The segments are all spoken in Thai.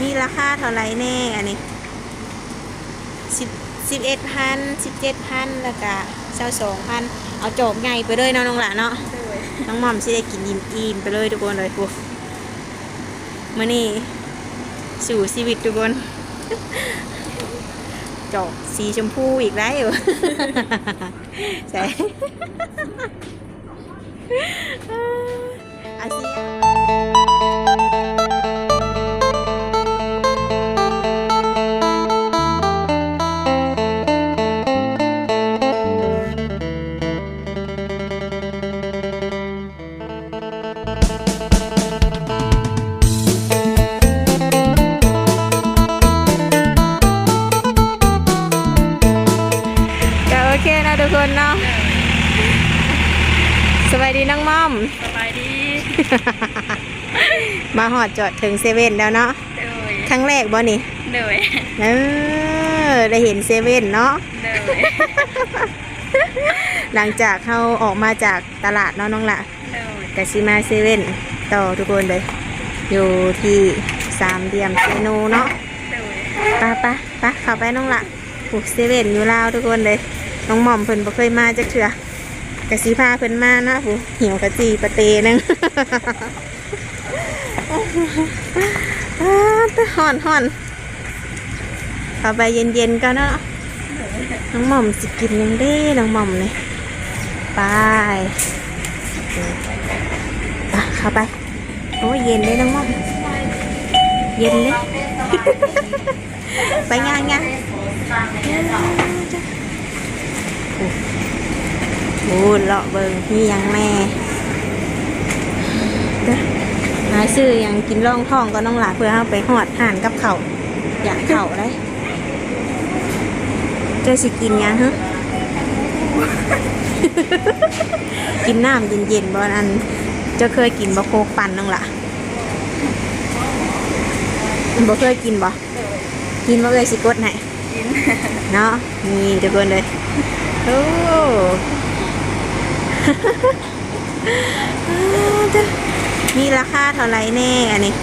มีราคาเท่าไหร่แน่อันนี้สิบสิบเอ็ดพันสิบเจ็ดพันแล้วก็เช้าสองพันเอาโจกใหญ่ไปเลยเนาะน้องหละเนาะโดยน้องหม่อมสิได้กินอิ่มอิ่มไปเลยทุกคนเลยพวกมื่อนี้สู่ชีวิตทุกคนจอกสีชมพูอีกแล้วใช่อาเซีย สวัสดีน้องม่อม สบายดีมาหอดจอดถึงเซเว่นแล้วเนาะโดยครั้งแรกบ่นี่โดยเออได้เห็นเซเว่นเนาะโดยหลังจากเขาออกมาจากตลาดเนาะน้องละโดยกสิมาเซเว่นต่อทุกคนเลย อยู่ที่สามเหลี่ยมเซโนเนาะโดยไปะปะปะเข้าไปน้องละปลูกเซเว่นอยู่ลาวทุกคนเลย น้องหม่อมเพิ่นบ่เคยมาจักเถื่อ กะสิพาเพิ่นมานะผู้หิวกะจีปะเตนึงต่ห่อนห่อนเข้าไปเย็นๆก็เนาะน้องหม่อมสิกินยังได้น้องหม่อมเลยไปไปเข้าไปโอ้เย็นเลยน้องหม่อมเย็นเลยไปงานงาน โอ้เลาะเบิงมีหยังแม่เด้อหาซื้อหยังกินร่องท้องก็น้องหลาเพื่อเอาไปหอดห่านกับเขาวอยากเข่าได้เจ้าสิกินหยังฮะกินน้ำเย็นๆบ่อันเจ้าเคยกินบะโคกปั่นน้องละบ่เคยกินบ่กินบ่เลยสิกดไหนกินเนาะนี่ทุกคนเลยโอ้ มีราคาเท่าไหร่แน่อันนี้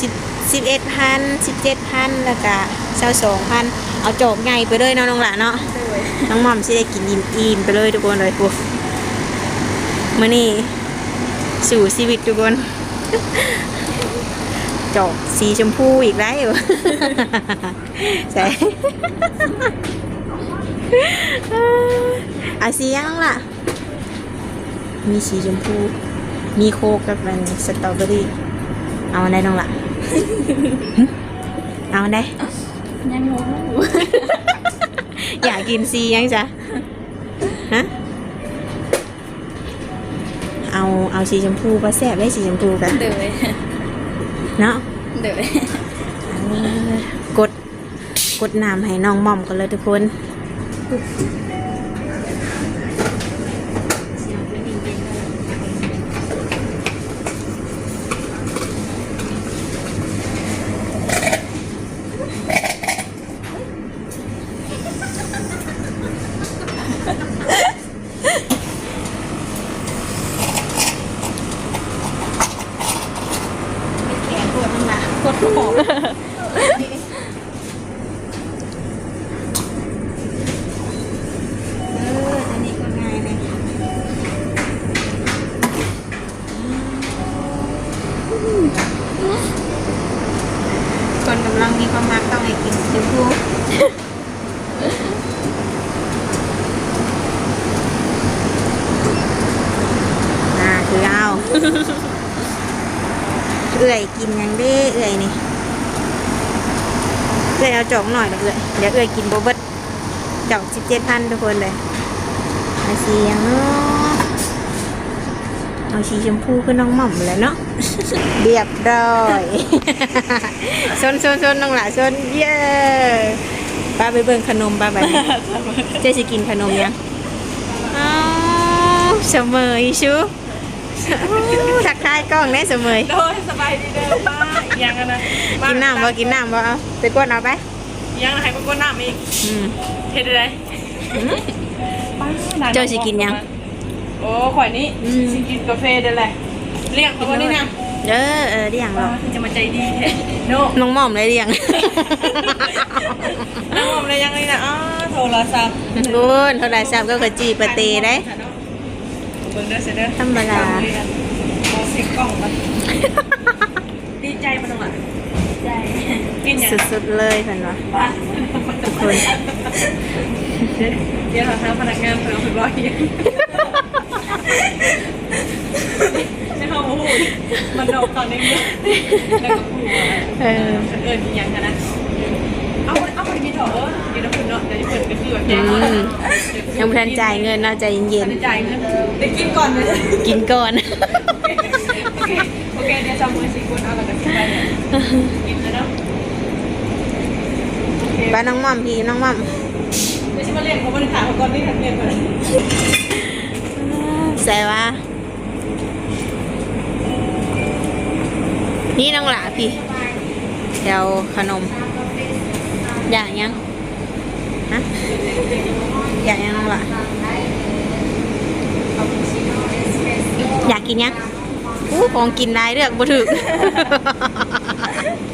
สิบสิบเอ็ดพันสิบเจ็ดพันแล้วก็เช้าสองพันเอาโจกใหญ่ไปเลยเนาะน้องหละเนาะโดยน้องหม่อมสิได้กินอิ่มอิ่มไปเลยทุกคนเลยพวกมื่อนี้สู่ชีวิตทุกคนจอกสีชมพูอีกแล้วใช่ อาสียังล่ะ มีสีชมพู มีโคกกับมันสตรอเบอรี่ เอาอันใดน้องล่ะหึเอาอันใดยังงงอยู่อยากกินซียังจ้ะฮะเอาเอาสีชมพูก็แซ่บได้สีชมพูกันโดยเนาะโดยเออกดกดน้ำให้น้องหม่อมกันเลยทุกคน กดหอม เอออันนี้ก็ง่ายเลยคนกำลัง มามักต้องให้กินชมพูอ่าคือเอาเอื่อยกินยังได้เอื่อยนี่เอื่อยเอาจอกหน่อยเดี๋ยเอื่อยเดี๋ยวเอื่อยกินโบเบิดจอกสิบเจ็ดพันทุกคนเลยเอาสียงเนาะเอาสีชมพูคือน้องหม่อมแล้วเนาะ เรียบร้อยชนชนชนน้องหลาชนเย้ป้าไปเบิ่งขนมป้าไปเจ๊สิกินขนมยังอ้าวเสมออีชูทักทายกล้องได้เสมอโดยสบายดีเด้อป้ายังอะนะกินน้ำบ่กินน้ำบ่เอาไปกดเอาไปยังให้พวกคนน้ำอีกอืมเฮ็ดอะไรป้าเจ้าสิกินยังโอ้ข่อยนี้อืมสิกินกาแฟเด้อแหละ เรียกเขาว่านี่นะเออเออเรียงหรอกจะมาใจดีแท้โน่น้องหม่อมเลยเรียงน้องผมเลยยังไงนะอ๋อโทรศัพท์บุญเท่าไรทราบก็กระจีปะเตได้เบิ่งเด้อเสด้อธรรมดาโอ้สิกล่องมันดีใจมันหรอใจสุดๆเลยเพิ่นว่าบ้าทุกคนเดี๋ยวเราทำพนักงานเพิ่มเป็นร้อยไม่เข้ามาพูดมันดอกตอนนี้แล้วก็พูดว่าเออเออมีอย่างกันนะเอาเอาคนมีเถอะมีน้ำคุณเนาะเดี๋ยวจะเปิดก็คือแบบอืแจ้งมยังบ่ทันจ่ายเงินเนาะใจเย็นจะจ่ายเงินเดี๋ยวกินก่อนเลยๆกินก่อนโอเคโอเคเดี๋ยวจะมือสี่คนเอาแล้วก็สิไปเนี่ยกินเลยเนาะโอเคบ้านน้องหม่อมพี่น้องหม่อมเดี๋ยวฉันมาเรียกเขาบริษัทเขาก่อนนี่ทันเรียนก่อนใส่ว่า นี่น้องหลาพี่เดี๋ยวขนม อยากยังฮะอยากยังน้องหลาอยากกินยังอู้ของกินได้เลือกบ่ถึก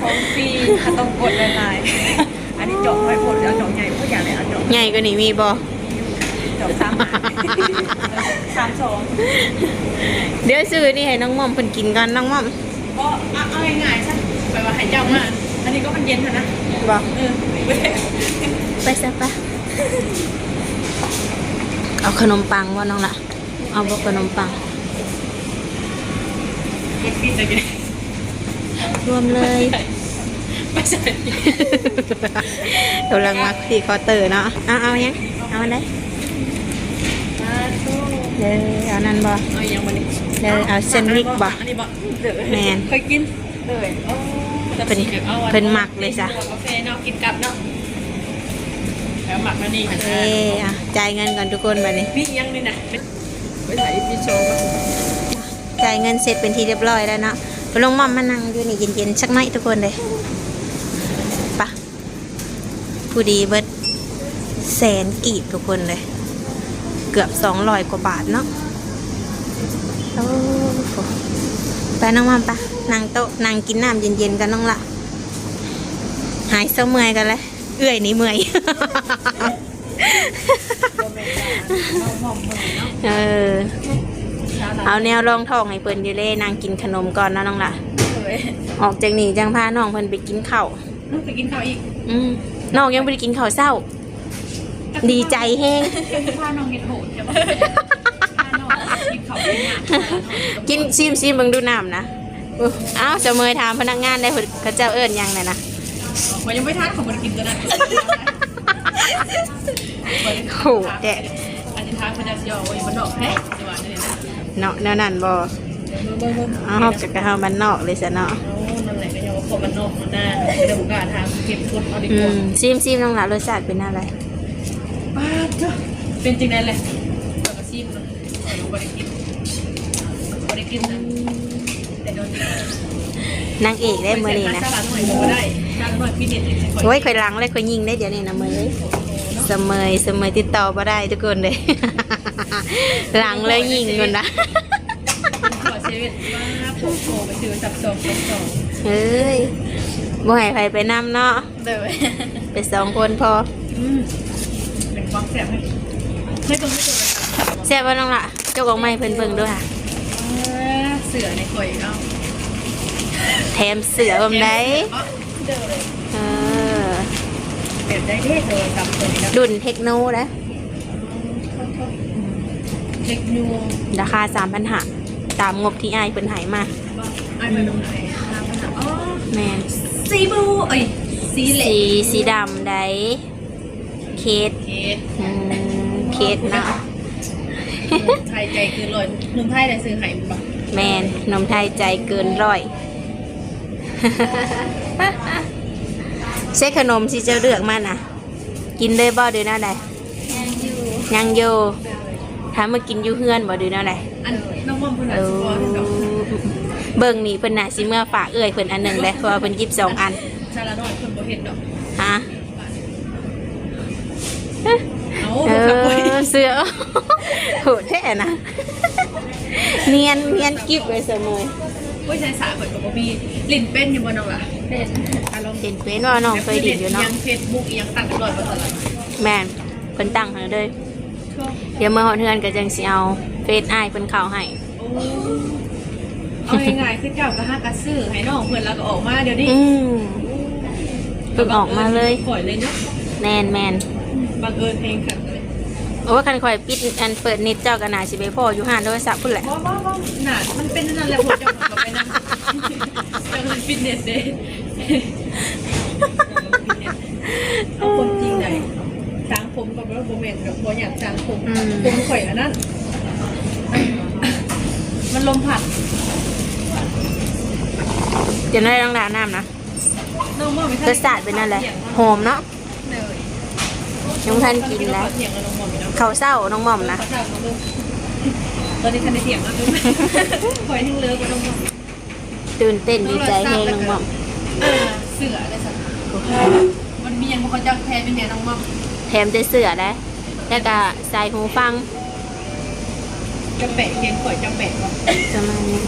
ของฟรีถ้าต้องกดละลายอันนี้จบไว้ผลเอาจบใหญ่ผู้ใหญ่เลยเอาจบใหญ่กว่านี้มีบ่จบสามสามสองเดี๋ยวซื้อนี่ให้น้องหม่อมเพิ่นกินก่อนน้องหม่อม ก็เอาง่ายๆซะไปว่าให้เจ้ามาอันนี้ก็มันเย็นเถอะนะบ่เออไม่ได้ไปซะปะเอาขนมปังว่าน้องล่ะเอาบ่ขนมปังกินกินจะกินรวมเลยไม่ใช่กำลังมาที่คอเตอร์เนาะเอาเอายังเอาอันไหนมาสู้เด้อเอานั่นบ่เอาอย่างวันนี้ เด้อเอาเซนด์วิชบ่อันนี้บ่เด้อแม่นเคยกินเลยโอ้แต่เพิ่นสีแบบอาอัเพิ่นหมักเลยจ้ะกาแฟเนาะกินกับเนาะแล้วหมักนั่นนี่โอเคอะจ่ายเงินก่อนทุกคนบัดนี้นี่ยังนี่นะไปถ่ายพี่โชว์มาจ่ายเงินเสร็จเป็นที่เรียบร้อยแล้วเนาะไปลงหม่อมมานั่งอยู่นี่เย็นๆสักหน่อยทุกคนเลยไปะผู้ดีเบิดแสนกีบทุกคนเลย เกือบสองร้อยกว่าบาทเนาะ โอ้โหไปน้องหม่อมปะนั่งโต๊ะนั่งกินน้ำเย็นๆกันน้องละหายเศร้าเมื่อยกันเลยเอื่อยนี่เมื่อยเออเอาแนวรองท้องให้เพิ่นอยู่เลยนางกินขนมก่อนนะน้องล่ะเลยออกจากนี่จังพาน้องเพิ่นไปกินข้าวไปกินข้าวอีก อืมน้องยังไม่ได้กินข้าวเช้า ดีใจแฮงพาน้องเห็ดโหดใช่ปะพาน้อง กินข้าวกินหนักกินชิมชิมเบิ่งดูน้ำนะอุ๊ยอ้าวเสมอถามพนักงานได้เพิ่นเขาเจ้าเอิ้นหยังน่ะนะมันยังไม่ทานของมันกินตัวนั้นโหแดะอันนี้ทางพญาเสียวไว้มันดอกแพ้สิว่าเนี่ยนะเนาะแนวนั้นบ่เบิ่งเบิ่งอ้าวจากกะเฮาบ้านนอกเลยซะเนาะนั่นแหละก็ยังว่าคนมันนอกมันหน้าเดี๋ยวผมก็ทางเก็บทุนเอาดีอืกว่ามชิมชิมน้องล่ะรสชาติเป็นอะไรป้าเจ้าเป็นจริงนั่นแหละ กินนะแต่โดนนางเอกได้มื้อนี้นะตลาดหน่อยก็ได้ตลาดหน่อยพี่เด็ดเลยโอ้ยค่อยล้างเลยค่อยยิงได้เดี๋ยวนี้นะมื้อนี้เสมอเสมอติดต่อบ่ได้ทุกคนเลยล้างเลยยิงก่อนนะขอเซเว่นว่าผมโทรไปซื้อสับสองสับสองเฮ้ยบ่ให้ใครไปนำเนาะเดี๋ยวไปสองคนพอเป็นความแสบให้ไม่ต้องไม่ต้องเลยแซ่บบ่น้องล่ะเจ้าของไม้เพิ่นเบิ่งด้วยค่ะ เสือในข่อยเอาแถมเสือบ่ได้เดี๋ยวเลยเออเปลี่ยนได้เด้โทรศัพท์ตัวนี้นะดุนเทคโนนะเทคโนราคา3,500ตามงบที่อ้ายเพิ่นให้มาไอ้มาดูไหนทางภาษาอ๋อแม่นสีบูเอ้ยสีเหล็สีกสีดำได้เคสเคสอืมเคสเนาะ ไทยใจคือลอยหนุ่มไทยได้ซื้อไห่บ้าง แม่นนมไทยใจเกินร้อยใช่ขนมที่เจ้าเลือกมาน่ะ กินได้บ่เดือนหน้าใดยังอยู่ถ้ามากินอยู่เฮือนบ่เดือนหน้าใดอันน้องมอมเพื่อนเอสออนดอกเบิ่งนี่เพิ่นน่ะสิเมื่อฝากเอื้อยเพิ่นอันหนึงเลยเพราะว่าเพิ่นหยิบสองอันชาลาดอนคนบ่เห็นดอกฮะเอาเอขับไปอเสือโหดแท้นะ เนียนเนียนกิ๊บเลยเสมอว่าใช้สาเหมือนกับบ่มีลิ้นเป็นอยู่บนน้องล่ะเป็นอารมณ์เห็นเป็นว่าน้องเคยดินอยู่เนาะยังเฟซบุ๊กยังตั้งรอยมาตลอดแม่นเพิ่นตั้งให้เลยเดี๋ยวเมื่อฮอดเฮือนก็จังสิเอาเฟซอ้ายเพิ่นเข้าให้โอ้เอาง่ายๆคือเจ้าก็หากระซื้อให้น้องเพื่อนแล้วก็ออกมาเดี๋ยวนี้อืมเพิ่งออกมาเลยปล่อยเลยเนาะแมนแมนบังเอิญเพลงขัดเลย โอ้คันข่อยปิดอันเปิดเน็ตเจ้าก็น่าสิไปพ่ออยู่ห้านโทรศัพท์พุ่นแหละว้าวว้าวว้าวหนามันเป็นนั่นแหละผมจะบอกไปนั่นจะเป็นฟิตเนสเดย์เอาคนจริงไหนจางผมกับว่าโบเมนกับโบอยากจางผมผมข่อยอันนั้นมันลมผัดเดี๋ยวได้ต้องดาน้ำนะน้องมองไม่ทัรสชาติเป็นนั่นแหละหอมเนาะ เลยยังทันกินแล้วเถียงกับน้องมอมอยู่นะเขาวเศร้าน้องหม่อมนะเขาจะมาดูตอนนี้ทันได้เถียงกันดูข่อยทั้งเลิกกับน้องมอมตื่นเต้นดีใจแฮงน้องหม่อมอ่าเสือเลยสักมันมีอย่างบางคนจะแพ้เป็นเนี่ยน้องมอมแถมได้เสื้อได้แล้วก็ใส่หูฟังจะแปะเพียงข่อยจะแปะวะประมาณนี้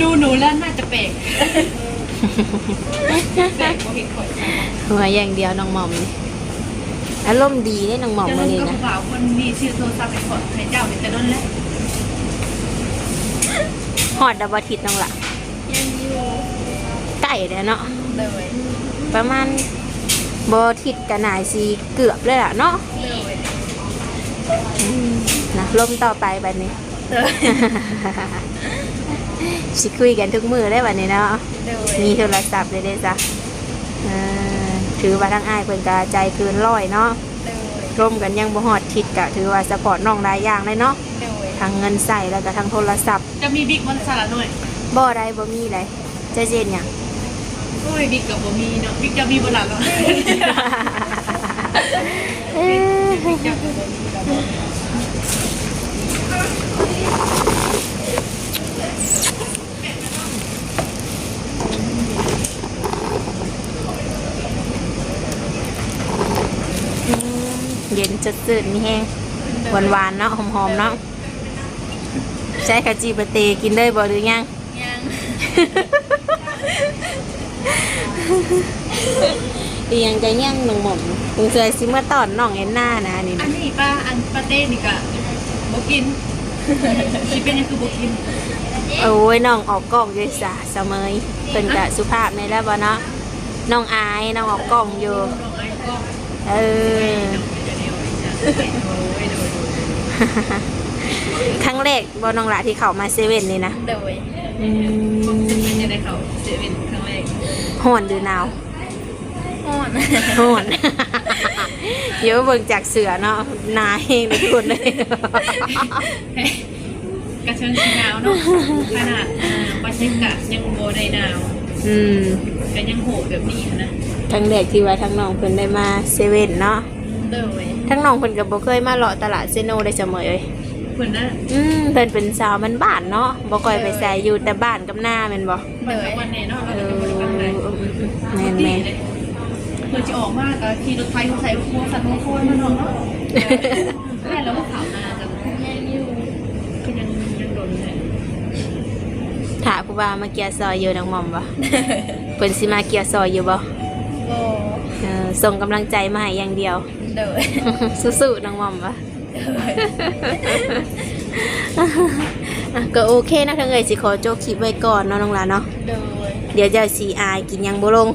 ดูหนูแล้วน่าจะแปล กแปลกกว่าเห็นข่อยหัวอย่างเดียวน้องหม่อมนี่อารมณ์ดีเนี่ยน้องหม่อมจะมาลงนี่กระนะเป๋าคนมีชื่อโทรศัพท์เป็นข่อยให้เจ้าเป็นแต่นั่นแหละฮอดดับทิตน้องละยังอยู่ใกล้แล้วเนาะเลยประมาณบอทิตกันหนายสีเกือบเลยล่ะเนาะเลยอืมนะลมต่อไปแบบนี้เลย สิคุยกันทุกมือได้แบบนี้เนาะเลยมีโทรศัพท์เลยได้อจ้ะเออถือว่าทั้งอ้ายเพิ่นกะใจเกินร้อยเนาะเลยร่วมกันยังบ่ฮอดทิศกะถือว่าสปอร์ตน้องหลายอย่างเลยเนาะเลยทั้งเงินใส่แล้วก็ทั้งโทรศัพท์ จะมีบิ๊กมันสลัดหน่อยบ่ได้บ่มีเลยจะเจนหยังโอ้ยบิ๊กกับบ่มีเนาะบิ๊กจะมีบนหลังเหรอเอ้ย จะบ่มีแล้วบ่ อืม เย็นจดจืดมีแห้งหวานๆเนาะหอมๆเนาะใช้กะจีบะเตกินได้บ่หรือยัง ยังอีหยังจะย่างน้องหม่อมคงเคยซิมาตอนน้องเอ็นหน้านะนี่อันะนนี้ป้าอันปาเต้นี่กะบ่กินที่เป็นยังคือบ่กินโอ้ยน้องออกกล้องด้วยสะเสมยเป็นกะสุภาพในแล้วบ่เนาะน้องอายน้องออกกล้องอยู่น้องไอ้ก็เออ ครั้งแรกบอน้องหละที่เขามาเซเว่นนี่นะโดยอืมเป็นยังไงเขาเซเว่นครั้งแรกห่อนหรือหนาวอ่อนห่อนเดี๋ยวเบิ่งจากเสือเนาะนาเองเลยทุกคนเลยกระเชิงสีหนาวเนาะขนาดปลาเช็กะยังโบได้หนาวอืมก็ยังโหดแบบนี้นะครั้งแรกที่ว่าทั้งน้องเพิ่นได้มาเซเว่นเนาะ โดยทั้งน้องเพิ่นก็บ่เคยมาเลาะตลาดเซโนได้เสมอเลยเหมือนนะอืมเพิ่นเป็นสาวมันบ้านเนาะบ่ค่อยไปใส่อยู่แต่บ้านกับหน้าแม่นบ่เหมือนกับวันไหนเนาะเราเอจะอไปบริการไหนแม่นแม่นเพื่อจะออกมากก็ขี่รถไฟเขาใส่หัวสัตว์หัวโคนมาเนาะแม่แล้วก็ขาวนาจะยังอยู่ก็ยังยังโดนเลยถามผู้บ่าวมาเกียร์ซอยอยู่น้องหม่อมบ่เพิ่นสิมาเกียร์ซอยอยู่บ่โอ้เออส่งกำลังใจมาให้อย่างเดียว โดยสู้ๆน้องหม่อมบ่อะก็โอเคนะทั้งเอ่ยสิขอโจกคลิปไว้ก่อนเนาะน้องหลานเนาะ โดยเดี๋ยวจะสีอายกินยังบ่ลง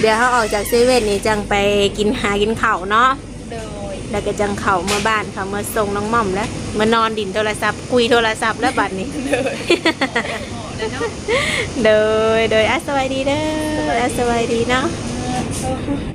เดี๋ยวเขาออกจากเซเว่นนี่จังไปกินหากินข้าวเนาะ โดยแล้วก็จังเข่าเมื่อบ้านค่ะเมื่อส่งน้องหม่อมแล้วมานอนดินโทรศัพท์ คุยโทรศัพท์แล้วบัดนี้แล้วเนาะโดย โดยอะสวัสดีเด้ออะสวัสดีเนาะ